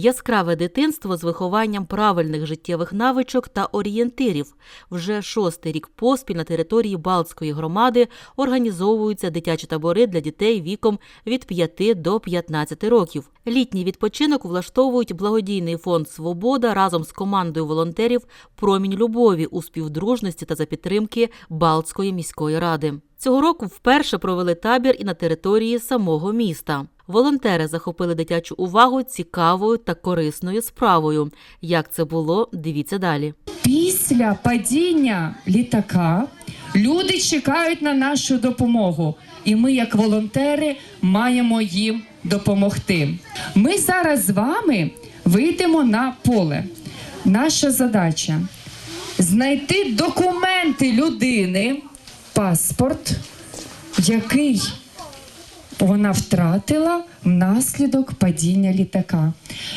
Яскраве дитинство з вихованням правильних життєвих навичок та орієнтирів. Вже шостий рік поспіль на території Балтської громади організовуються дитячі табори для дітей віком від 5 до 15 років. Літній відпочинок влаштовують благодійний фонд Свобода разом з командою волонтерів Промінь любові у співдружності та за підтримки Балтської міської ради. Цього року вперше провели табір і на території самого міста. Волонтери захопили дитячу увагу цікавою та корисною справою. Як це було, дивіться далі. Після падіння літака люди чекають на нашу допомогу, і ми, як волонтери, маємо їм допомогти. Ми зараз з вами вийдемо на поле. Наша задача знайти документи людини, паспорт, який вона втратила внаслідок падіння літака.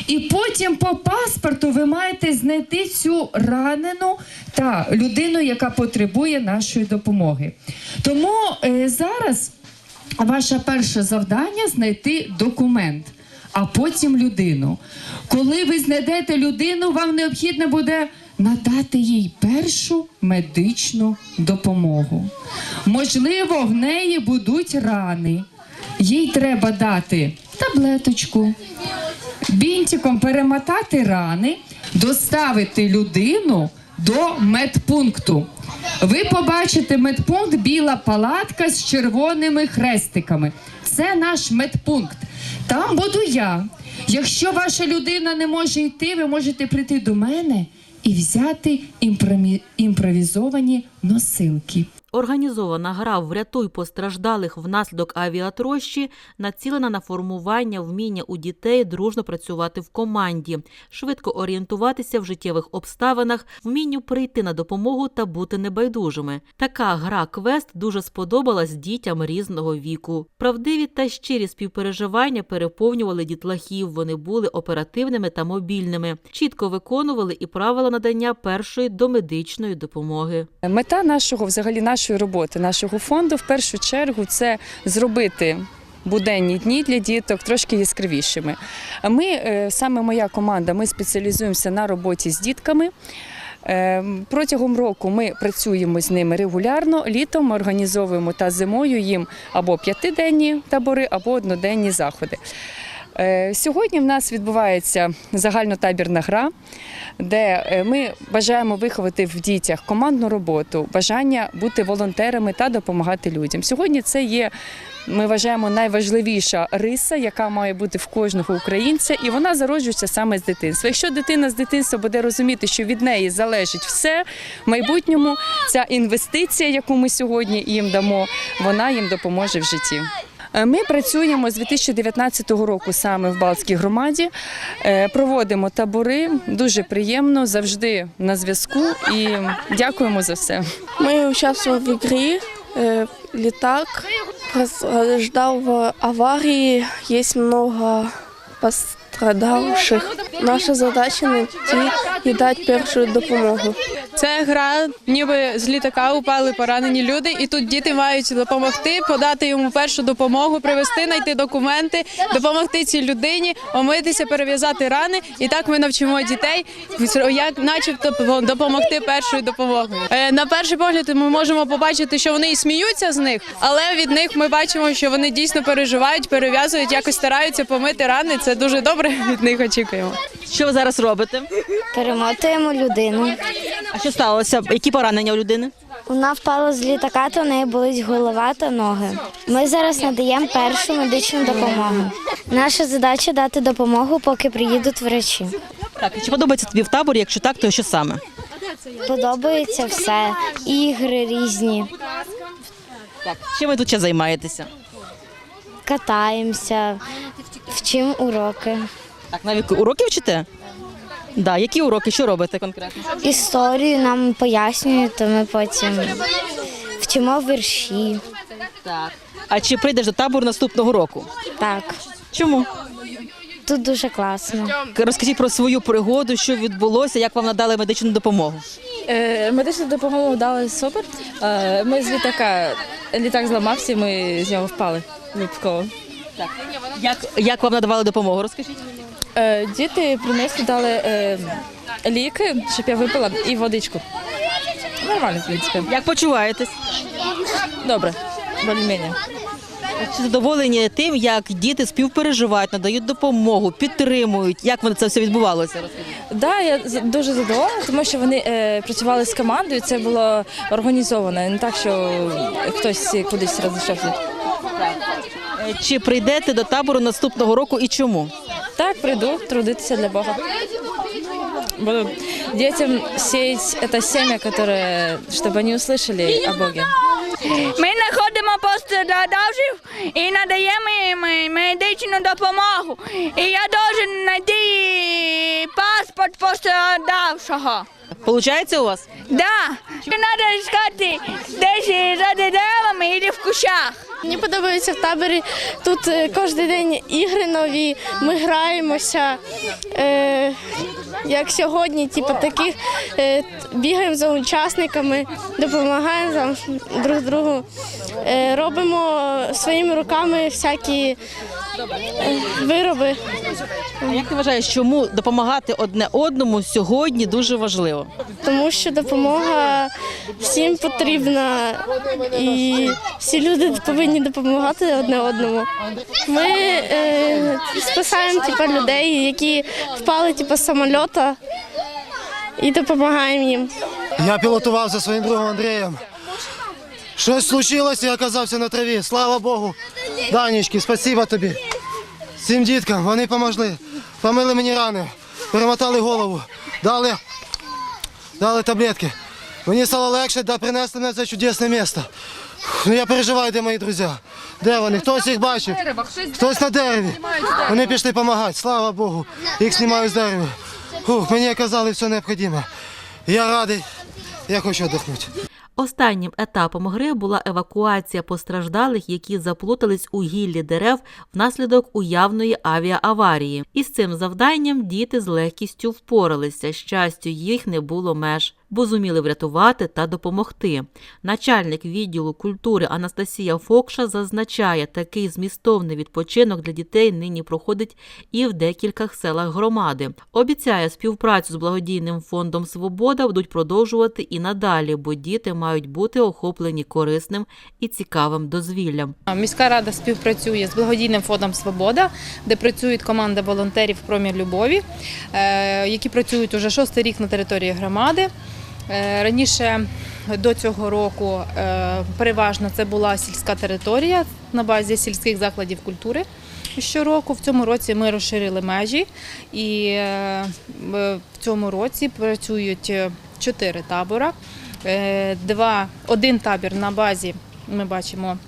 І потім по паспорту ви маєте знайти цю ранену та людину, яка потребує нашої допомоги. Тому е, зараз ваше перше завдання знайти документ. А потім людину. Коли ви знайдете людину, вам необхідно буде надати їй першу медичну допомогу. Можливо, в неї будуть рани. Їй треба дати таблеточку, бінтиком перемотати рани, доставити людину до медпункту. Ви побачите медпункт біла палатка з червоними хрестиками. Це наш медпункт. Там буду я. Якщо ваша людина не може йти, ви можете прийти до мене і взяти імпровізовані носилки. Організована гра «Врятуй постраждалих внаслідок авіатрощі націлена на формування вміння у дітей дружно працювати в команді, швидко орієнтуватися в життєвих обставинах, вмінню прийти на допомогу та бути небайдужими. Така гра квест дуже сподобалась дітям різного віку. Правдиві та щирі співпереживання переповнювали дітлахів. Вони були оперативними та мобільними, чітко виконували і правила надання першої домедичної допомоги. Мета нашого, взагалі, нашої роботи, нашого фонду, в першу чергу, це зробити. Буденні дні для діток трошки яскравішими. Ми е, саме моя команда, ми спеціалізуємося на роботі з дітками. Е, Протягом року ми працюємо з ними регулярно. Літом ми організовуємо та зимою їм або п'ятиденні табори, або одноденні заходи. Е, Сьогодні в нас відбувається загальнотабірна гра, де е, ми бажаємо виховати в дітях командну роботу, бажання бути волонтерами та допомагати людям. Сьогодні це є. Ми вважаємо найважливіша риса, яка має бути в кожного українця, і вона зароджується саме з дитинства. Якщо дитина з дитинства буде розуміти, що від неї залежить все в майбутньому, ця інвестиція, яку ми сьогодні їм дамо, вона їм допоможе в житті. Е, Ми працюємо з 2019 року саме в Балтській громаді, Е, проводимо табори. Дуже приємно, завжди на зв'язку і дякуємо за все. Мы участвовали в игре э, «Летак». Пострадал в аварии. Есть много пострадавших. Наша задача найти и дать первую допомогу. Це гра, ніби з літака упали поранені люди, і тут діти мають допомогти, подати йому першу допомогу, привезти, знайти документи, допомогти цій людині, омитися, перев'язати рани. І так ми навчимо дітей, як начебто допомогти першою допомогою. Е, На перший погляд ми можемо побачити, що вони і сміються з них, але від них ми бачимо, що вони дійсно переживають, перев'язують, якось стараються помити рани. Це дуже добре. Від них очікуємо. Що ви зараз робите? Перемотуємо людину. А що сталося? Які поранення у людини? Вона впала з літака, то в неї болить голова та ноги. Ми зараз надаємо першу медичну допомогу. Наша задача дати допомогу, поки приїдуть врачі. Так, чи подобається тобі в таборі? Якщо так, то що саме? Подобається все, ігри різні, Так, чим ви тут ще займаєтеся? катаємося, вчимо уроки. Так, навіть уроки вчите? Да, які уроки? Що робите конкретно? Історію нам пояснюють, то ми потім вчимо вірші. Так. А чи прийдеш до табору наступного року? Так, Чому? тут дуже класно. Розкажіть про свою пригоду, що відбулося, як вам надали медичну допомогу. Е, Медичну допомогу дали супер. Е, Ми з літака літак зламався, і ми з нього впали випадково. Як, як вам надавали допомогу? Розкажіть. Е, Діти принесли дали е, ліки, щоб я випила, і водичку. Нормально, в принципі. Як почуваєтесь? Добре, більш-менш. Чи задоволені тим, як діти співпереживають, надають допомогу, підтримують? Як воно це все відбувалося? Розкажіть. Да, я дуже задоволена, тому що вони е, працювали з командою. Це було організовано. Не так, що хтось кудись розійшовся. Е, Чи прийдете до табору наступного року і чому? Так, прийду трудитися для Бога. Буду детям сеять это семя, которое, чтобы они услышали о Боге. Ми знаходимо пострадавших і надаємо їм медичну допомогу. І я должен знайти паспорт пострадавшого. Получається у вас? Да, треба шукати десь за деревами і в кущах. Мені подобається в таборі. Тут е, кожен день ігри нові, ми граємося. Е, як сьогодні, типу, таких е, бігаємо за учасниками, допомагаємо там друг другу. Е, робимо своїми руками всякі е, вироби. А як ти вважаєш, чому допомагати одне одному сьогодні дуже важливо? тому що допомога всім потрібна, і всі люди повинні допомагати одне одному. Ми е, спасаємо типу, людей, які впали типу, з самольота, і допомагаємо їм. Я пілотував за своїм другом Андрієм. Щось случилося, я оказався на траві. Слава Богу. Данічки, спасибо тобі. Цим діткам вони поможли. Помили мені рани, перемотали голову, дали, дали таблетки. Мені стало легше, да принесли мене в це чудесне місце. Ну я переживаю, де мої друзі. Де вони? Хтось їх бачив. Хтось на дереві. Вони пішли допомагати, слава Богу. Їх знімають з дерева. Фух, мені оказали все необхідне. Я радий, я хочу віддихнути. Останнім етапом гри була евакуація постраждалих, які заплутались у гіллі дерев внаслідок уявної авіааварії. з цим завданням діти з легкістю впоралися. Щастю, їх не було меж, бо зуміли врятувати та допомогти. Начальник відділу культури Анастасія Фокша зазначає, такий змістовний відпочинок для дітей нині проходить і в декількох селах громади. Обіцяє співпрацю з благодійним фондом Свобода будуть продовжувати і надалі, бо діти мають бути охоплені корисним і цікавим дозвіллям. Міська рада співпрацює з благодійним фондом Свобода, де працюють команда волонтерів Промір любові, е, які працюють уже шостий рік на території громади. Е, Раніше до цього року е, переважно це була сільська територія на базі сільських закладів культури. Щороку в цьому році ми розширили межі, і е, в цьому році працюють чотири табора. Е, Два, один табір на базі ми бачимо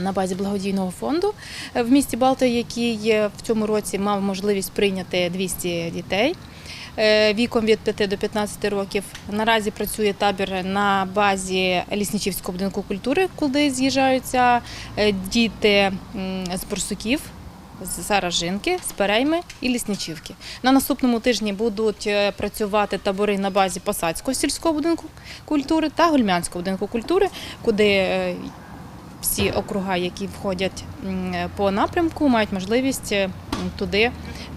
на базі благодійного фонду в місті Балта, який в цьому році мав можливість прийняти 200 дітей віком від 5 до 15 років. Наразі працює табір на базі Лісничівського будинку культури, куди з'їжджаються е, діти з Борсуків. З Саражинки, з Перейми і Лісничівки. На наступному тижні будуть е, працювати табори на базі Посадського сільського будинку культури та Гульмянського будинку культури, куди е, всі округа, які входять по напрямку, мають можливість е, туди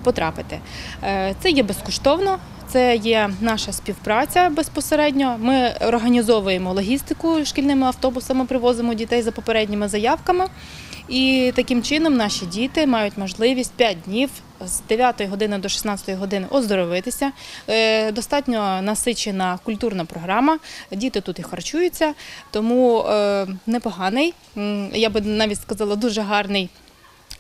потрапити. Е, Це є безкоштовно. Це є наша співпраця безпосередньо. Ми організовуємо логістику шкільними автобусами, привозимо дітей за попередніми заявками. І таким чином наші діти мають можливість 5 днів з 9 години до 16 години оздоровитися. Е, Достатньо насичена культурна програма. Діти тут і харчуються, тому е, непоганий. Я би навіть сказала, дуже гарний.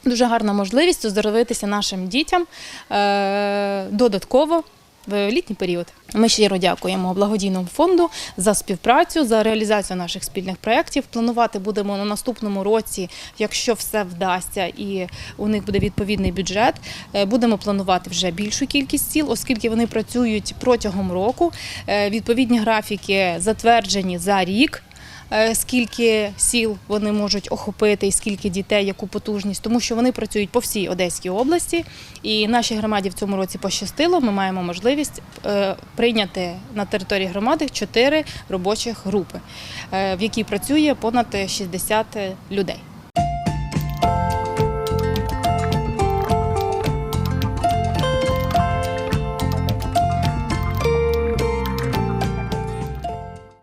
Дуже гарна можливість оздоровитися нашим дітям е, додатково в літній період. Ми щиро дякуємо благодійному фонду за співпрацю, за реалізацію наших спільних проєктів. Планувати будемо на наступному році, якщо все вдасться і у них буде відповідний бюджет. е, Будемо планувати вже більшу кількість сіл, оскільки вони працюють протягом року. Е, Відповідні графіки затверджені за рік скільки сіл вони можуть охопити і скільки дітей, яку потужність, тому що вони працюють по всій Одеській області. І нашій громаді в цьому році пощастило. Ми маємо можливість е, прийняти на території громади чотири робочих групи, е, в якій працює понад 60 людей.